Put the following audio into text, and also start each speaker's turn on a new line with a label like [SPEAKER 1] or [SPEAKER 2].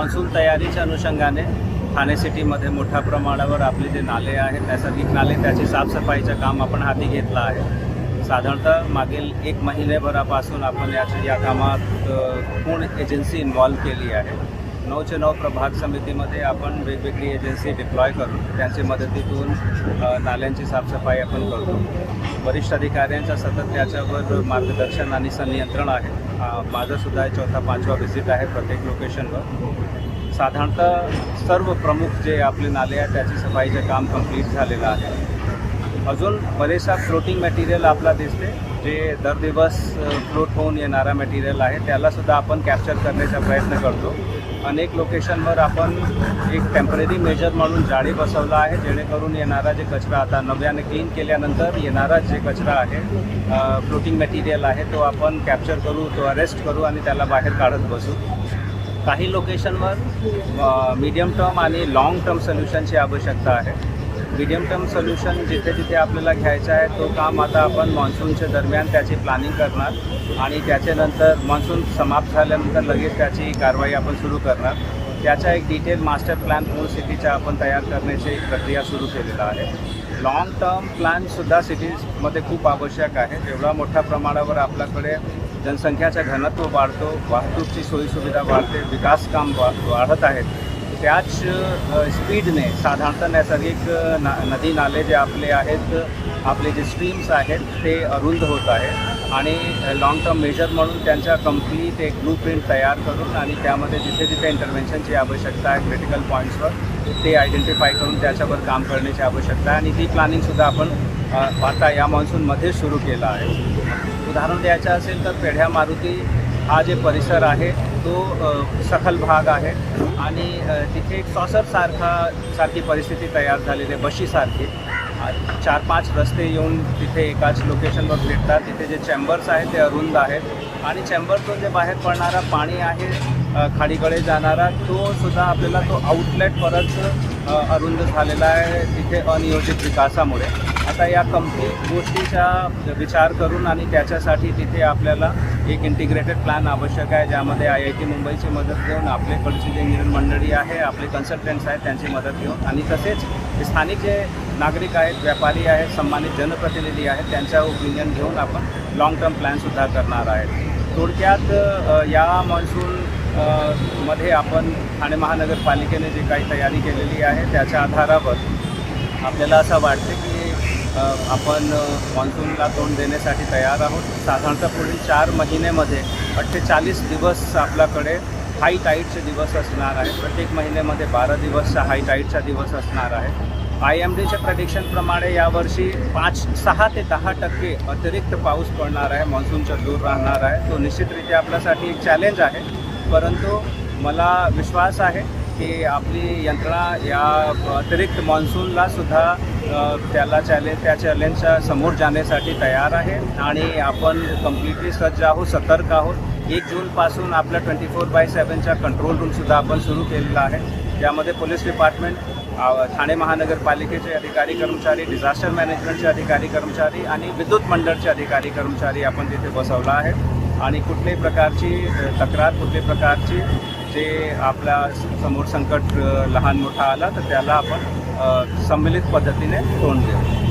[SPEAKER 1] Monsoon तयारीच्या अनुषंगाने ठाणे सिटीमध्ये मोठ्या प्रमाणावर आपले जे नाले आहेत नैसर्गिक नाले त्याची साफसफाईचं काम आपण हाती घेतलं आहे. साधारणतः मागील एक महिनेभरापासून आपण याच्या या कामात पूर्ण एजन्सी इन्व्हॉल्व केली आहे. नऊचे नऊ प्रभाग समितीमध्ये आपण वेगवेगळी एजन्सी डिप्लॉय करून त्यांच्या मदतीतून नाल्यांची साफसफाई आपण करतो. वरिष्ठ अधिकाऱ्यांच्या सतत त्याच्यावर मार्गदर्शन आणि संनियंत्रण आहे. माझासुद्धा आहे चौथा पाचवा व्हिजिट आहे प्रत्येक लोकेशनवर साधारणतः सर्व प्रमुख जे आपले नाले आहेत त्याची सफाईचं काम कंप्लीट झालेलं आहे. अजून बरेचसा फ्लोटिंग मटेरियल आपला दिसते. जे दर दिवस फ्लोट होऊन येणारा मटेरियल आहे त्यालासुद्धा आपण कॅप्चर करण्याचा प्रयत्न करतो. अनेक लोकेशनवर आपण एक टेंपररी मेजर म्हणून जाळी बसवला आहे जेणेकरून येणारा जे कचरा आता नव्याने क्लीन केल्यानंतर येणारा जे कचरा आहे फ्लोटिंग मटेरियल आहे तो आपण कॅप्चर करू तो अरेस्ट करू आणि त्याला बाहेर काढत बसू. काही लोकेशनवर मीडियम टर्म आणि लाँग टर्म सोल्युशनची आवश्यकता आहे. मीडियम टर्म सोल्युशन जिथे जिथे आपल्याला घ्यायचं आहे तो काम आता आपण मान्सूनच्या दरम्यान त्याची प्लॅनिंग करणार आणि त्याच्यानंतर मान्सून समाप्त झाल्यानंतर लगेच त्याची कारवाई आपण सुरू करणार. त्याचा एक डिटेल मास्टर प्लॅन पूर्ण सिटीचा आपण तयार करण्याची प्रक्रिया सुरू केलेला आहे. लाँग टर्म प्लॅनसुद्धा सिटीजमध्ये खूप आवश्यक आहे. जेवढा मोठ्या प्रमाणावर आपल्याकडे जनसंख्याचं घनत्व वाढतो वाहतूकची सोयीसुविधा वाढते विकास काम वा वाढत आहेत त्याच स्पीडने साधारणतः नैसर्गिक ना नदी नाले जे आपले आहेत आपले जे स्ट्रीम्स आहेत ते अरुंद होत आहे आणि लाँग टर्म मेजर म्हणून त्यांच्या कंप्लीट एक ब्लू प्रिंट तयार करून आणि त्यामध्ये जिथे जिथे इंटरव्हेन्शनची आवश्यकता आहे क्रिटिकल पॉईंट्सवर ते आयडेंटिफाय करून त्याच्यावर काम करण्याची आवश्यकता आहे. आणि ती प्लॅनिंगसुद्धा आपण आता या मान्सूनमध्ये सुरू केला आहे. उदाहरण द्यायचं असेल तर पेढ्या मारुती हा जे परिसर आहे तो सखल भाग आहे. आणि तिथे एक सॉसरसारखा सारखी परिस्थिती तयार झालेली आहे बशीसारखी चार पाच रस्ते येऊन तिथे एकाच लोकेशनवर भेटतात. तिथे जे चेंबर्स आहेत ते अरुंद आहेत. आणि चेंबरचं जे बाहेर पडणारा पाणी आहे खाडीकडे जाणारा तो सुद्धा आपल्याला तो आउटलेट परत अरुंद झालेला आहे तिथे अनियोजित विकासामुळे. आता या कंप्लीट गोष्टीचा विचार करून आणि त्याच्यासाठी तिथे आपल्याला एक इंटिग्रेटेड प्लॅन आवश्यक आहे ज्यामध्ये आय आय टी मुंबईची मदत घेऊन आपलेकडची जे इंजिनियर मंडळी आहे आपले कन्सल्टंट्स आहेत त्यांची मदत घेऊन आणि तसेच स्थानिक जे नागरिक आहेत व्यापारी आहेत सन्मानित जनप्रतिनिधी आहेत त्यांच्या ओपिनियन घेऊन आपण लाँग टर्म प्लॅनसुद्धा करणार आहेत. थोडक्यात या मान्सून मध्ये आपण ठाणे महानगरपालिकेने जी काही तयारी केलेली आहे त्याच्या आधारावर आपल्याला असं वाटते की आपण मान्सूनला तोंड देण्यासाठी तयार आहोत. साधारणतः पुढील चार महिन्यामध्ये अठ्ठेचाळीस दिवस आपल्याकडे हाय टाईटचे दिवस असणार आहे प्रत्येक महिन्यामध्ये बारा दिवसचा हाय टाईटचा दिवस असणार आहे. आय एम डीच्या प्रडिक्शनप्रमाणे यावर्षी पाच सहा ते दहा टक्के अतिरिक्त पाऊस पडणार आहे. मान्सूनच्या दूर राहणार आहे. तो निश्चितरित्या आपल्यासाठी एक चॅलेंज आहे. परंतु मला विश्वास आहे की आपली यंत्रणा या अतिरिक्त मान्सूनला सुद्धा त्याला चॅलेंज त्या चॅलेंजच्या समोर जाण्यासाठी तयार आहे आणि आपण कम्प्लिटली सज्ज आहोत सतर्क आहोत. एक जूनपासून आपल्या ट्वेंटी फोर बाय सेवनच्या कंट्रोल रूमसुद्धा आपण सुरू केलेला आहे. यामध्ये पोलीस डिपार्टमेंट ठाणे महानगरपालिकेचे अधिकारी कर्मचारी डिझास्टर मॅनेजमेंटचे अधिकारी कर्मचारी आणि विद्युत मंडळचे अधिकारी कर्मचारी आपण तिथे बसवला आहे. आणि कुठल्याही प्रकारची तक्रार कुठल्याही प्रकारची जे आपल्यासमोर संकट लहान मोठा आला तर त्याला आपण संमिलित पद्धतीने तोंड देऊ.